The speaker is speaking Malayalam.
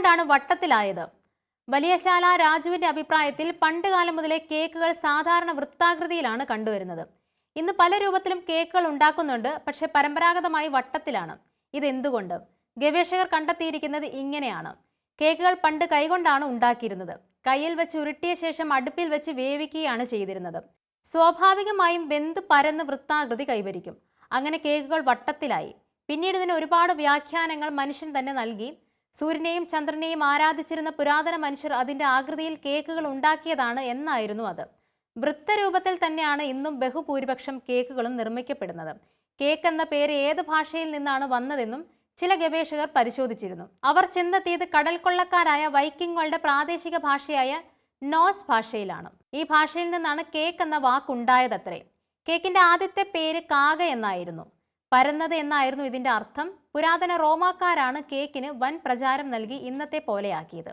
എന്തുകൊണ്ടാണ് വട്ടത്തിലായത്. വലിയശാല രാജുവിന്റെ അഭിപ്രായത്തിൽ പണ്ട് കാലം മുതലേ കേക്കുകൾ സാധാരണ വൃത്താകൃതിയിലാണ് കണ്ടുവരുന്നത്. ഇന്ന് പല രൂപത്തിലും കേക്കുകൾ ഉണ്ടാക്കുന്നുണ്ട് പക്ഷെ പരമ്പരാഗതമായി വട്ടത്തിലാണ്. ഇതെന്തുകൊണ്ട്? ഗവേഷകർ കണ്ടെത്തിയിരിക്കുന്നത് ഇങ്ങനെയാണ്. കേക്കുകൾ പണ്ട് കൈകൊണ്ടാണ് ഉണ്ടാക്കിയിരുന്നത്. കയ്യിൽ വെച്ച് ഉരുട്ടിയ ശേഷം അടുപ്പിൽ വെച്ച് വേവിക്കുകയാണ് ചെയ്തിരുന്നത്. സ്വാഭാവികമായും വെന്ത് പരന്ന് വൃത്താകൃതി കൈവരിക്കും. അങ്ങനെ കേക്കുകൾ വട്ടത്തിലായി. പിന്നീട് ഇതിന് ഒരുപാട് വ്യാഖ്യാനങ്ങൾ മനുഷ്യൻ തന്നെ നൽകി. സൂര്യനെയും ചന്ദ്രനെയും ആരാധിച്ചിരുന്ന പുരാതന മനുഷ്യർ അതിന്റെ ആകൃതിയിൽ കേക്കുകൾ ഉണ്ടാക്കിയതാണ് എന്നായിരുന്നു അത്. വൃത്തരൂപത്തിൽ തന്നെയാണ് ഇന്നും ബഹുഭൂരിപക്ഷം കേക്കുകളും നിർമ്മിക്കപ്പെടുന്നത്. കേക്ക് എന്ന പേര് ഏത് ഭാഷയിൽ നിന്നാണ് വന്നതെന്നും ചില ഗവേഷകർ പരിശോധിച്ചിരുന്നു. അവർ ചെന്നെത്തിയത് കടൽ കൊള്ളക്കാരായ വൈക്കിങ്ങുകളുടെ പ്രാദേശിക ഭാഷയായ നോസ് ഭാഷയിലാണ്. ഈ ഭാഷയിൽ നിന്നാണ് കേക്ക് എന്ന വാക്കുണ്ടായതത്രേ. കേക്കിന്റെ ആദ്യത്തെ പേര് കാക എന്നായിരുന്നു. പരന്നത് എന്നായിരുന്നു ഇതിന്റെ അർത്ഥം. പുരാതന റോമാക്കാരാണ് കേക്കിന് വൻ പ്രചാരം നൽകി ഇന്നത്തെ പോലെയാക്കിയത്.